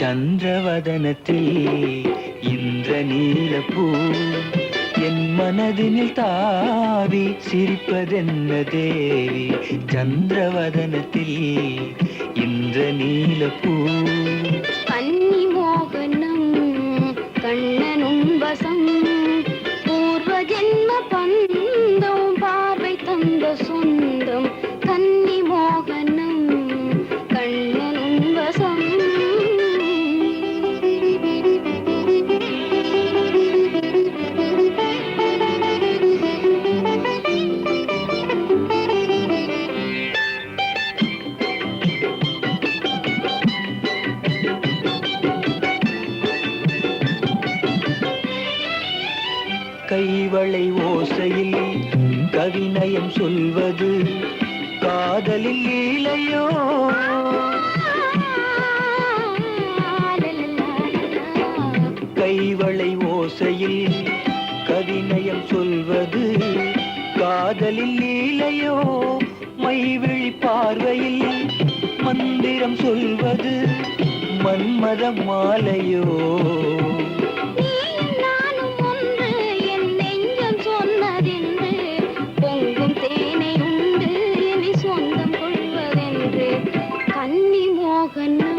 சந்திரவதனத்தில் இந்திர நீலப்பூ என் மனதினில் தாவி சிரிப்பதென்ன தேவி? சந்திரவதனத்தில் இந்திர நீலப்பூ. கன்னி மோகனம் கண்ணனும் வசம் பூர்வ ஜென்ம கைவளை ஓசையில் கவிநயம் சொல்வது காதலில் லீலையோ? கைவளை ஓசையில் கவிநயம் சொல்வது காதலில் லீலையோ? மைவிழி பார்வையில் மந்திரம் சொல்வது மன்மத மாலையோ? ওখানে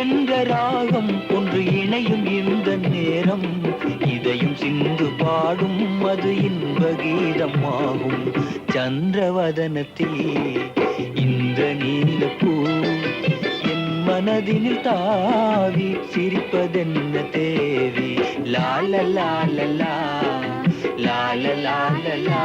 என்ற ராகம் ஒன்று இணையும் இந்த நேரம். இதையும் சிந்து பாடும் அது இன்ப கீதமாகும் சந்திரவதனத்தில் இந்த நீலப்பூ என் மனதினில் தாவி சிரிப்பதென்ன தேவி? லால லால லா லால லால லா